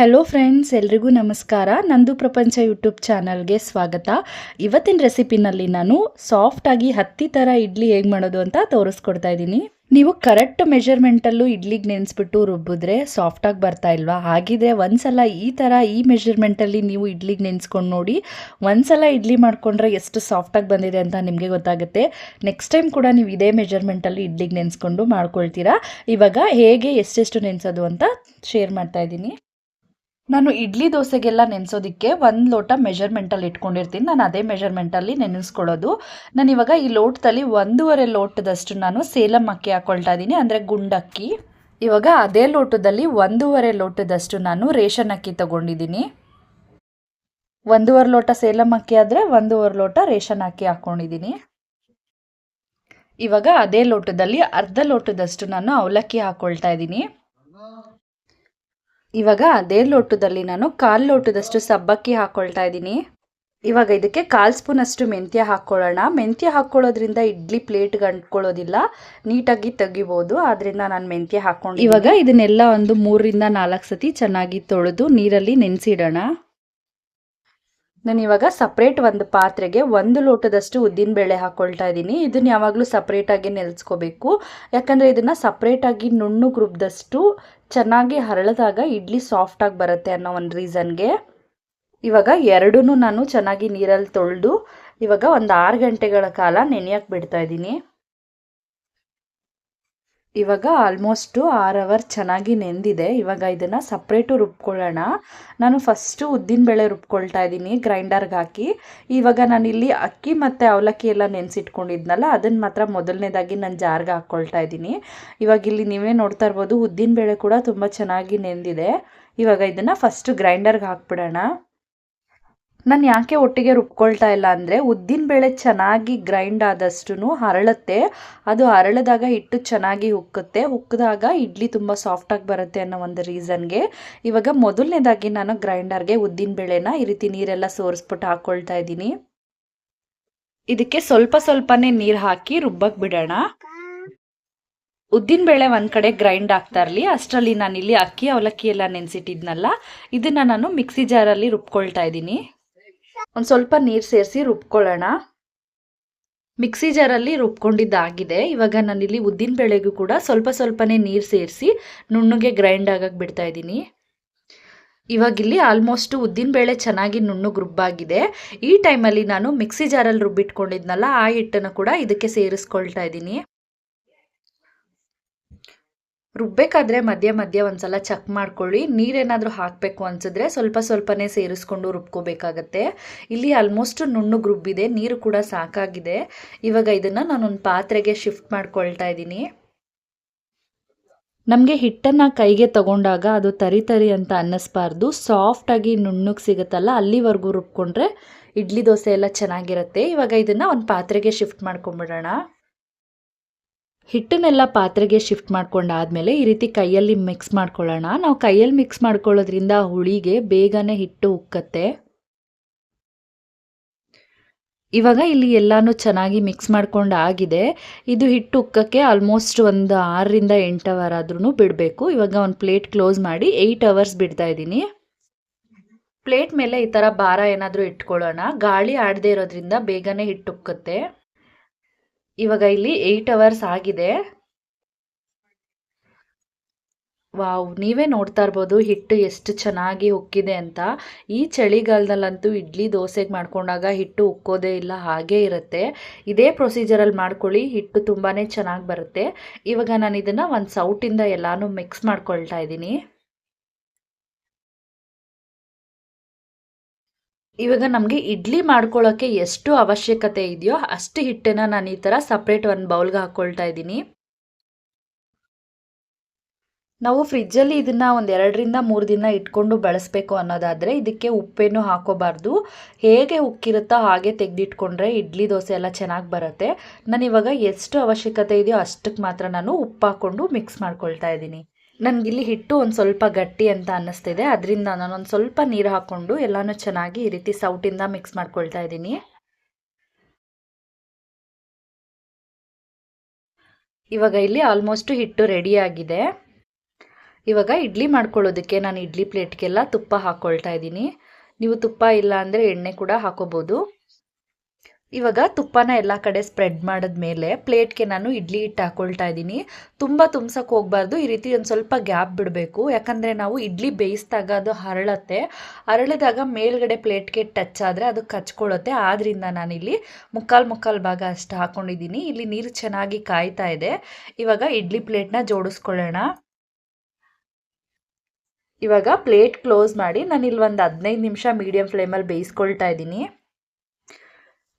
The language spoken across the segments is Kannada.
ಹಲೋ ಫ್ರೆಂಡ್ಸ್ ಎಲ್ರಿಗೂ ನಮಸ್ಕಾರ. ನಂದು ಪ್ರಪಂಚ ಯೂಟ್ಯೂಬ್ ಚಾನಲ್ಗೆ ಸ್ವಾಗತ. ಇವತ್ತಿನ ರೆಸಿಪಿನಲ್ಲಿ ನಾನು ಸಾಫ್ಟಾಗಿ ಹತ್ತಿ ಥರ ಇಡ್ಲಿ ಹೇಗೆ ಮಾಡೋದು ಅಂತ ತೋರಿಸ್ಕೊಡ್ತಾ ಇದ್ದೀನಿ. ನೀವು ಕರೆಕ್ಟ್ ಮೆಷರ್ಮೆಂಟಲ್ಲೂ ಇಡ್ಲಿಗೆ ನೆನೆಸ್ಬಿಟ್ಟು ರುಬ್ಬಿದ್ರೆ ಸಾಫ್ಟಾಗಿ ಬರ್ತಾ ಇಲ್ವಾ? ಹಾಗಿದ್ರೆ ಒಂದ್ಸಲ ಈ ಥರ ಈ ಮೆಷರ್ಮೆಂಟಲ್ಲಿ ನೀವು ಇಡ್ಲಿಗೆ ನೆನೆಸ್ಕೊಂಡು ನೋಡಿ, ಒಂದ್ಸಲ ಇಡ್ಲಿ ಮಾಡ್ಕೊಂಡ್ರೆ ಎಷ್ಟು ಸಾಫ್ಟಾಗಿ ಬಂದಿದೆ ಅಂತ ನಿಮಗೆ ಗೊತ್ತಾಗುತ್ತೆ. ನೆಕ್ಸ್ಟ್ ಟೈಮ್ ಕೂಡ ನೀವು ಇದೇ ಮೆಜರ್ಮೆಂಟಲ್ಲಿ ಇಡ್ಲಿಗೆ ನೆನೆಸ್ಕೊಂಡು ಮಾಡ್ಕೊಳ್ತೀರಾ. ಇವಾಗ ಹೇಗೆ ಎಷ್ಟೆಷ್ಟು ನೆನೆಸೋದು ಅಂತ ಶೇರ್ ಮಾಡ್ತಾ ಇದ್ದೀನಿ. ನಾನು ಇಡ್ಲಿ ದೋಸೆಗೆಲ್ಲ ನೆನೆಸೋದಕ್ಕೆ ಒಂದು ಲೋಟ ಮೆಷರ್ಮೆಂಟಲ್ಲಿ ಇಟ್ಕೊಂಡಿರ್ತೀನಿ. ನಾನು ಅದೇ ಮೆಷರ್ಮೆಂಟಲ್ಲಿ ನೆನೆಸ್ಕೊಳ್ಳೋದು. ನಾನು ಇವಾಗ ಈ ಲೋಟದಲ್ಲಿ ಒಂದೂವರೆ ಲೋಟದಷ್ಟು ನಾನು ಸೇಲಂ ಅಕ್ಕಿ ಹಾಕ್ಕೊಳ್ತಾ ಇದ್ದೀನಿ, ಅಂದರೆ ಗುಂಡಕ್ಕಿ. ಇವಾಗ ಅದೇ ಲೋಟದಲ್ಲಿ ಒಂದೂವರೆ ಲೋಟದಷ್ಟು ನಾನು ರೇಷನ್ ಅಕ್ಕಿ ತಗೊಂಡಿದ್ದೀನಿ. ಒಂದೂವರೆ ಲೋಟ ಸೇಲಂ ಅಕ್ಕಿ ಆದರೆ ಒಂದೂವರೆ ಲೋಟ ರೇಷನ್ ಅಕ್ಕಿ ಹಾಕ್ಕೊಂಡಿದ್ದೀನಿ ಇವಾಗ ಅದೇ ಲೋಟದಲ್ಲಿ ಅರ್ಧ ಲೋಟದಷ್ಟು ನಾನು ಅವಲಕ್ಕಿ ಹಾಕ್ಕೊಳ್ತಾ ಇದ್ದೀನಿ. ಇವಾಗ ಅದೇ ಲೋಟದಲ್ಲಿ ನಾನು ಕಾಲು ಲೋಟದಷ್ಟು ಸಬ್ಬಕ್ಕಿ ಹಾಕ್ಕೊಳ್ತಾ ಇದ್ದೀನಿ. ಇವಾಗ ಇದಕ್ಕೆ ಕಾಲು ಸ್ಪೂನ್ ಅಷ್ಟು ಮೆಂತ್ಯ ಹಾಕ್ಕೊಳ್ಳೋಣ. ಮೆಂತ್ಯ ಹಾಕ್ಕೊಳ್ಳೋದ್ರಿಂದ ಇಡ್ಲಿ ಪ್ಲೇಟ್ಗೆ ಅಂಟ್ಕೊಳ್ಳೋದಿಲ್ಲ. ನೀಟಾಗಿ ತೆಗಿಬೋದು. ಆದ್ರಿಂದ ನಾನು ಮೆಂತ್ಯ ಹಾಕ್ಕೊಂಡು ಇವಾಗ ಇದನ್ನೆಲ್ಲ ಒಂದು ಮೂರರಿಂದ ನಾಲ್ಕು ಸತಿ ಚೆನ್ನಾಗಿ ತೊಳೆದು ನೀರಲ್ಲಿ ನೆನೆಸಿಡೋಣ. ನಾನು ಇವಾಗ ಸಪ್ರೇಟ್ ಒಂದು ಪಾತ್ರೆಗೆ ಒಂದು ಲೋಟದಷ್ಟು ಉದ್ದಿನ ಬೇಳೆ ಹಾಕ್ಕೊಳ್ತಾ ಇದ್ದೀನಿ. ಇದನ್ನು ಯಾವಾಗಲೂ ಸಪ್ರೇಟಾಗಿ ನೆಲೆಸ್ಕೋಬೇಕು. ಯಾಕಂದರೆ ಇದನ್ನು ಸಪ್ರೇಟಾಗಿ ನುಣ್ಣು ರುಬ್ದಷ್ಟು ಚೆನ್ನಾಗಿ ಹರಳಿದಾಗ ಇಡ್ಲಿ ಸಾಫ್ಟಾಗಿ ಬರುತ್ತೆ ಅನ್ನೋ ಒಂದು ರೀಸನ್ಗೆ ಇವಾಗ ಎರಡೂ ನಾನು ಚೆನ್ನಾಗಿ ನೀರಲ್ಲಿ ತೊಳೆದು ಇವಾಗ ಒಂದು ಆರು ಗಂಟೆಗಳ ಕಾಲ ನೆನೆಯಕ್ಕೆ ಬಿಡ್ತಾ ಇದ್ದೀನಿ. ಇವಾಗ ಆಲ್ಮೋಸ್ಟು ಆರ್ ಅವರ್ ಚೆನ್ನಾಗಿ ನೆಂದಿದೆ. ಇವಾಗ ಇದನ್ನು ಸಪ್ರೇಟು ರುಬ್ಕೊಳ್ಳೋಣ. ನಾನು ಫಸ್ಟು ಉದ್ದಿನಬೇಳೆ ರುಬ್ಕೊಳ್ತಾ ಇದ್ದೀನಿ ಗ್ರೈಂಡರ್ಗೆ ಹಾಕಿ. ಇವಾಗ ನಾನಿಲ್ಲಿ ಅಕ್ಕಿ ಮತ್ತು ಅವಲಕ್ಕಿ ಎಲ್ಲ ನೆನೆಸಿಟ್ಕೊಂಡಿದ್ನಲ್ಲ ಅದನ್ನು ಮಾತ್ರ ಮೊದಲನೇದಾಗಿ ನಾನು ಜಾರ್ಗೆ ಹಾಕ್ಕೊಳ್ತಾ ಇದ್ದೀನಿ. ಇವಾಗ ಇಲ್ಲಿ ನೀವೇ ನೋಡ್ತಾ ಇರ್ಬೋದು ಉದ್ದಿನಬೇಳೆ ಕೂಡ ತುಂಬ ಚೆನ್ನಾಗಿ ನೆಂದಿದೆ. ಇವಾಗ ಇದನ್ನು ಫಸ್ಟು ಗ್ರೈಂಡರ್ಗೆ ಹಾಕ್ಬಿಡೋಣ. ನಾನು ಯಾಕೆ ಒಟ್ಟಿಗೆ ರುಬ್ಕೊಳ್ತಾ ಇಲ್ಲ ಅಂದರೆ ಉದ್ದಿನಬೇಳೆ ಚೆನ್ನಾಗಿ ಗ್ರೈಂಡ್ ಆದಷ್ಟು ಹರಳುತ್ತೆ. ಅದು ಹರಳಿದಾಗ ಹಿಟ್ಟು ಚೆನ್ನಾಗಿ ಉಕ್ಕುತ್ತೆ. ಉಕ್ಕಿದಾಗ ಇಡ್ಲಿ ತುಂಬ ಸಾಫ್ಟಾಗಿ ಬರುತ್ತೆ ಅನ್ನೋ ಒಂದು ರೀಸನ್ಗೆ ಇವಾಗ ಮೊದಲನೇದಾಗಿ ನಾನು ಗ್ರೈಂಡರ್ಗೆ ಉದ್ದಿನಬೇಳೆನ ಈ ರೀತಿ ನೀರೆಲ್ಲ ಸೋರಿಸ್ಬಿಟ್ಟು ಹಾಕ್ಕೊಳ್ತಾ ಇದ್ದೀನಿ. ಇದಕ್ಕೆ ಸ್ವಲ್ಪ ಸ್ವಲ್ಪನೇ ನೀರು ಹಾಕಿ ರುಬ್ಬಕ್ಕೆ ಬಿಡೋಣ. ಉದ್ದಿನಬೇಳೆ ಒಂದು ಕಡೆ ಗ್ರೈಂಡ್ ಆಗ್ತಾ ಇರಲಿ. ಅಷ್ಟರಲ್ಲಿ ಇಲ್ಲಿ ಅಕ್ಕಿ ಅವಲಕ್ಕಿ ಎಲ್ಲ ನೆನೆಸಿಟ್ಟಿದ್ನಲ್ಲ. ಇದನ್ನು ನಾನು ಮಿಕ್ಸಿ ಜಾರಲ್ಲಿ ರುಬ್ಕೊಳ್ತಾ ಇದ್ದೀನಿ. ಒಂದು ಸ್ವಲ್ಪ ನೀರು ಸೇರಿಸಿ ರುಬ್ಕೊಳ್ಳೋಣ. ಮಿಕ್ಸಿ ಜಾರಲ್ಲಿ ರುಬ್ಕೊಂಡಿದ್ದಾಗಿದೆ. ಇವಾಗ ನಾನಿಲ್ಲಿ ಉದ್ದಿನ ಬೇಳೆಗೂ ಕೂಡ ಸ್ವಲ್ಪ ಸ್ವಲ್ಪನೇ ನೀರು ಸೇರಿಸಿ ನುಣ್ಣಗೆ ಗ್ರೈಂಡ್ ಆಗಕ್ಕೆ ಬಿಡ್ತಾ ಇದ್ದೀನಿ. ಇವಾಗಿಲ್ಲಿ ಆಲ್ಮೋಸ್ಟ್ ಉದ್ದಿನಬೇಳೆ ಚೆನ್ನಾಗಿ ನುಣ್ಣಗೆ ರುಬ್ಬಾಗಿದೆ. ಈ ಟೈಮಲ್ಲಿ ನಾನು ಮಿಕ್ಸಿ ಜಾರಲ್ಲಿ ರುಬ್ಬಿಟ್ಕೊಂಡಿದ್ನಲ್ಲ, ಆ ಹಿಟ್ಟನ್ನು ಕೂಡ ಇದಕ್ಕೆ ಸೇರಿಸ್ಕೊಳ್ತಾ ಇದ್ದೀನಿ. ರುಬ್ಬೇಕಾದ್ರೆ ಮಧ್ಯ ಮಧ್ಯ ಒಂದ್ಸಲ ಚೆಕ್ ಮಾಡ್ಕೊಳ್ಳಿ. ನೀರೇನಾದರೂ ಹಾಕಬೇಕು ಅನ್ಸಿದ್ರೆ ಸ್ವಲ್ಪ ಸ್ವಲ್ಪನೇ ಸೇರಿಸ್ಕೊಂಡು ರುಬ್ಕೋಬೇಕಾಗತ್ತೆ. ಇಲ್ಲಿ ಆಲ್ಮೋಸ್ಟ್ ನುಣ್ಣಗೆ ರುಬ್ಬಿದೆ, ನೀರು ಕೂಡ ಸಾಕಾಗಿದೆ. ಇವಾಗ ಇದನ್ನು ನಾನೊಂದು ಪಾತ್ರೆಗೆ ಶಿಫ್ಟ್ ಮಾಡ್ಕೊಳ್ತಾ ಇದ್ದೀನಿ. ನಮಗೆ ಹಿಟ್ಟನ್ನು ಕೈಗೆ ತಗೊಂಡಾಗ ಅದು ತರಿ ತರಿ ಅಂತ ಅನ್ನಿಸ್ಬಾರ್ದು. ಸಾಫ್ಟಾಗಿ ನುಣ್ಣಗೆ ಸಿಗುತ್ತಲ್ಲ, ಅಲ್ಲಿವರೆಗೂ ರುಬ್ಕೊಂಡ್ರೆ ಇಡ್ಲಿ ದೋಸೆ ಎಲ್ಲ ಚೆನ್ನಾಗಿರುತ್ತೆ. ಇವಾಗ ಇದನ್ನು ಒಂದು ಪಾತ್ರೆಗೆ ಶಿಫ್ಟ್ ಮಾಡ್ಕೊಂಬಿಡೋಣ ಹಿಟ್ಟನ್ನೆಲ್ಲ ಪಾತ್ರೆಗೆ ಶಿಫ್ಟ್ ಮಾಡ್ಕೊಂಡಾದ್ಮೇಲೆ ಈ ರೀತಿ ಕೈಯಲ್ಲಿ ಮಿಕ್ಸ್ ಮಾಡ್ಕೊಳ್ಳೋಣ. ನಾವು ಕೈಯಲ್ಲಿ ಮಿಕ್ಸ್ ಮಾಡ್ಕೊಳ್ಳೋದ್ರಿಂದ ಹುಳಿಗೆ ಬೇಗನೆ ಹಿಟ್ಟು ಉಕ್ಕತ್ತೆ. ಇವಾಗ ಇಲ್ಲಿ ಎಲ್ಲನೂ ಚೆನ್ನಾಗಿ ಮಿಕ್ಸ್ ಮಾಡ್ಕೊಂಡು ಆಗಿದೆ. ಇದು ಹಿಟ್ಟು ಉಕ್ಕಕ್ಕೆ ಆಲ್ಮೋಸ್ಟ್ ಒಂದು ಆರರಿಂದ ಎಂಟು ಅವರ್ ಆದ್ರೂ ಬಿಡಬೇಕು. ಇವಾಗ ಒಂದು ಪ್ಲೇಟ್ ಕ್ಲೋಸ್ ಮಾಡಿ ಏಯ್ಟ್ ಅವರ್ಸ್ ಬಿಡ್ತಾ ಇದ್ದೀನಿ. ಪ್ಲೇಟ್ ಮೇಲೆ ಈ ಥರ ಭಾರ ಏನಾದರೂ ಇಟ್ಕೊಳ್ಳೋಣ. ಗಾಳಿ ಆಡದೇ ಇರೋದ್ರಿಂದ ಬೇಗನೆ ಹಿಟ್ಟು ಉಕ್ಕತ್ತೆ. ಇವಾಗ ಇಲ್ಲಿ ಏಯ್ಟ್ ಅವರ್ಸ್ ಆಗಿದೆ. ವಾವ್, ನೀವೇ ನೋಡ್ತಾ ಇರ್ಬೋದು ಹಿಟ್ಟು ಎಷ್ಟು ಚೆನ್ನಾಗಿ ಉಕ್ಕಿದೆ ಅಂತ. ಈ ಚಳಿಗಾಲದಲ್ಲಂತೂ ಇಡ್ಲಿ ದೋಸೆಗೆ ಮಾಡ್ಕೊಂಡಾಗ ಹಿಟ್ಟು ಉಕ್ಕೋದೇ ಇಲ್ಲ, ಹಾಗೇ ಇರುತ್ತೆ. ಇದೇ ಪ್ರೊಸೀಜರಲ್ಲಿ ಮಾಡ್ಕೊಳ್ಳಿ, ಹಿಟ್ಟು ತುಂಬಾ ಚೆನ್ನಾಗಿ ಬರುತ್ತೆ. ಇವಾಗ ನಾನು ಇದನ್ನು ಒಂದು ಸೌಟಿಂದ ಎಲ್ಲಾನು ಮಿಕ್ಸ್ ಮಾಡ್ಕೊಳ್ತಾ ಇದ್ದೀನಿ. ಇವಾಗ ನಮಗೆ ಇಡ್ಲಿ ಮಾಡ್ಕೊಳ್ಳೋಕ್ಕೆ ಎಷ್ಟು ಅವಶ್ಯಕತೆ ಇದೆಯೋ ಅಷ್ಟು ಹಿಟ್ಟನ್ನು ನಾನು ಈ ಥರ ಸಪ್ರೇಟ್ ಒಂದು ಬೌಲ್ಗೆ ಹಾಕ್ಕೊಳ್ತಾ ಇದ್ದೀನಿ. ನಾವು ಫ್ರಿಜ್ಜಲ್ಲಿ ಇದನ್ನು ಒಂದು ಎರಡರಿಂದ ಮೂರು ದಿನ ಇಟ್ಕೊಂಡು ಬಳಸಬೇಕು ಅನ್ನೋದಾದರೆ ಇದಕ್ಕೆ ಉಪ್ಪೇನು ಹಾಕೋಬಾರ್ದು. ಹೇಗೆ ಉಕ್ಕಿರುತ್ತೋ ಹಾಗೆ ತೆಗೆದಿಟ್ಕೊಂಡ್ರೆ ಇಡ್ಲಿ ದೋಸೆ ಎಲ್ಲ ಚೆನ್ನಾಗಿ ಬರುತ್ತೆ. ನಾನು ಇವಾಗ ಎಷ್ಟು ಅವಶ್ಯಕತೆ ಇದೆಯೋ ಅಷ್ಟಕ್ಕೆ ಮಾತ್ರ ನಾನು ಉಪ್ಪು ಹಾಕ್ಕೊಂಡು ಮಿಕ್ಸ್ ಮಾಡ್ಕೊಳ್ತಾ ಇದ್ದೀನಿ. ನನಗಿಲ್ಲಿ ಹಿಟ್ಟು ಒಂದು ಸ್ವಲ್ಪ ಗಟ್ಟಿ ಅಂತ ಅನ್ನಿಸ್ತಿದೆ. ಅದರಿಂದ ನಾನೊಂದು ಸ್ವಲ್ಪ ನೀರು ಹಾಕ್ಕೊಂಡು ಎಲ್ಲನೂ ಚೆನ್ನಾಗಿ ಈ ರೀತಿ ಸೌಟಿಂದ ಮಿಕ್ಸ್ ಮಾಡ್ಕೊಳ್ತಾ ಇದ್ದೀನಿ. ಇವಾಗ ಇಲ್ಲಿ ಆಲ್ಮೋಸ್ಟ್ ಹಿಟ್ಟು ರೆಡಿಯಾಗಿದೆ ಇವಾಗ ಇಡ್ಲಿ ಮಾಡ್ಕೊಳ್ಳೋದಕ್ಕೆ ನಾನು ಇಡ್ಲಿ ಪ್ಲೇಟ್ಗೆಲ್ಲ ತುಪ್ಪ ಹಾಕ್ಕೊಳ್ತಾ ಇದ್ದೀನಿ. ನೀವು ತುಪ್ಪ ಇಲ್ಲ ಅಂದರೆ ಎಣ್ಣೆ ಕೂಡ ಹಾಕೋಬೋದು. ಇವಾಗ ತುಪ್ಪನ ಎಲ್ಲ ಕಡೆ ಸ್ಪ್ರೆಡ್ ಮಾಡಿದ್ಮೇಲೆ ಪ್ಲೇಟ್ಗೆ ನಾನು ಇಡ್ಲಿ ಹಿಟ್ಟು ಹಾಕೊಳ್ತಾ ಇದ್ದೀನಿ. ತುಂಬ ತುಂಬ್ಸಕ್ಕೆ ಹೋಗ್ಬಾರ್ದು. ಈ ರೀತಿ ಒಂದು ಸ್ವಲ್ಪ ಗ್ಯಾಪ್ ಬಿಡಬೇಕು. ಯಾಕಂದರೆ ನಾವು ಇಡ್ಲಿ ಬೇಯಿಸಿದಾಗ ಅದು ಹರಳತ್ತೆ. ಹರಳಿದಾಗ ಮೇಲ್ಗಡೆ ಪ್ಲೇಟ್ಗೆ ಟಚ್ ಆದರೆ ಅದು ಕಚ್ಕೊಳ್ಳುತ್ತೆ ಆದ್ದರಿಂದ ನಾನಿಲ್ಲಿ ಮುಕ್ಕಾಲು ಮುಕ್ಕಾಲು ಭಾಗ ಅಷ್ಟು ಹಾಕ್ಕೊಂಡಿದ್ದೀನಿ ಇಲ್ಲಿ ನೀರು ಚೆನ್ನಾಗಿ ಕಾಯ್ತಾ ಇದೆ. ಇವಾಗ ಇಡ್ಲಿ ಪ್ಲೇಟ್ನ ಜೋಡಿಸ್ಕೊಳ್ಳೋಣ. ಇವಾಗ ಪ್ಲೇಟ್ ಕ್ಲೋಸ್ ಮಾಡಿ ನಾನು ಇಲ್ಲಿ ಒಂದು ಹದಿನೈದು ನಿಮಿಷ ಮೀಡಿಯಂ ಫ್ಲೇಮಲ್ಲಿ ಬೇಯಿಸ್ಕೊಳ್ತಾ ಇದ್ದೀನಿ.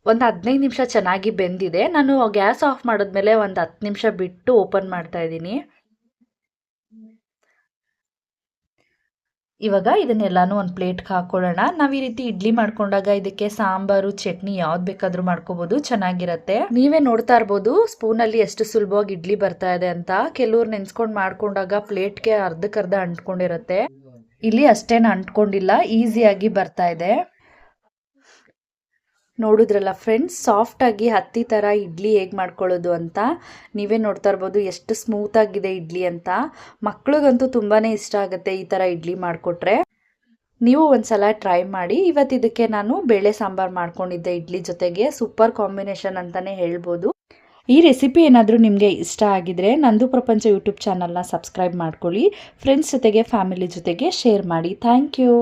ಒಂದು ಹದಿನೈದು ನಿಮಿಷ ಚೆನ್ನಾಗಿ ಬೆಂದಿದೆ. ನಾನು ಗ್ಯಾಸ್ ಆಫ್ ಮಾಡಿದ್ಮೇಲೆ ಒಂದು ಹತ್ತು ನಿಮಿಷ ಬಿಟ್ಟು ಓಪನ್ ಮಾಡ್ತಾ ಇದ್ದೀನಿ. ಇವಾಗ ಇದನ್ನೆಲ್ಲಾನು ಒಂದು ಪ್ಲೇಟ್ಗೆ ಹಾಕ್ಕೊಳ್ಳೋಣ ನಾವು ಈ ರೀತಿ ಇಡ್ಲಿ ಮಾಡ್ಕೊಂಡಾಗ ಇದಕ್ಕೆ ಸಾಂಬಾರು, ಚಟ್ನಿ ಯಾವ್ದು ಬೇಕಾದರೂ ಮಾಡ್ಕೋಬೋದು. ಚೆನ್ನಾಗಿರತ್ತೆ. ನೀವೇ ನೋಡ್ತಾ ಇರ್ಬೋದು ಸ್ಪೂನಲ್ಲಿ ಎಷ್ಟು ಸುಲಭವಾಗಿ ಇಡ್ಲಿ ಬರ್ತಾ ಇದೆ ಅಂತ. ಕೆಲವ್ರು ನೆನ್ಸ್ಕೊಂಡು ಮಾಡ್ಕೊಂಡಾಗ ಪ್ಲೇಟ್ಗೆ ಅರ್ಧಕ್ಕರ್ಧ ಅಂಟ್ಕೊಂಡಿರತ್ತೆ. ಇಲ್ಲಿ ಅಷ್ಟೇನು ಅಂಟ್ಕೊಂಡಿಲ್ಲ, ಈಸಿಯಾಗಿ ಬರ್ತಾ ಇದೆ. ನೋಡಿದ್ರಲ್ಲ ಫ್ರೆಂಡ್ಸ್ ಸಾಫ್ಟಾಗಿ ಹತ್ತಿ ಥರ ಇಡ್ಲಿ ಹೇಗೆ ಮಾಡ್ಕೊಳ್ಳೋದು ಅಂತ. ನೀವೇ ನೋಡ್ತಾ ಇರ್ಬೋದು ಎಷ್ಟು ಸ್ಮೂತಾಗಿದೆ ಇಡ್ಲಿ ಅಂತ. ಮಕ್ಳಿಗಂತೂ ತುಂಬಾ ಇಷ್ಟ ಆಗುತ್ತೆ ಈ ಥರ ಇಡ್ಲಿ ಮಾಡಿಕೊಟ್ರೆ. ನೀವು ಒಂದ್ಸಲ ಟ್ರೈ ಮಾಡಿ ಇವತ್ತು ಇದಕ್ಕೆ ನಾನು ಬೇಳೆ ಸಾಂಬಾರು ಮಾಡ್ಕೊಂಡಿದ್ದೆ ಇಡ್ಲಿ ಜೊತೆಗೆ. ಸೂಪರ್ ಕಾಂಬಿನೇಷನ್ ಅಂತಲೇ ಹೇಳ್ಬೋದು. ಈ ರೆಸಿಪಿ ಏನಾದರೂ ನಿಮಗೆ ಇಷ್ಟ ಆಗಿದ್ರೆ ನಂದು ಪ್ರಪಂಚ ಯೂಟ್ಯೂಬ್ ಚಾನಲ್ನ ಸಬ್ಸ್ಕ್ರೈಬ್ ಮಾಡ್ಕೊಳ್ಳಿ. ಫ್ರೆಂಡ್ಸ್ ಜೊತೆಗೆ ಫ್ಯಾಮಿಲಿ ಜೊತೆಗೆ ಶೇರ್ ಮಾಡಿ. Thank you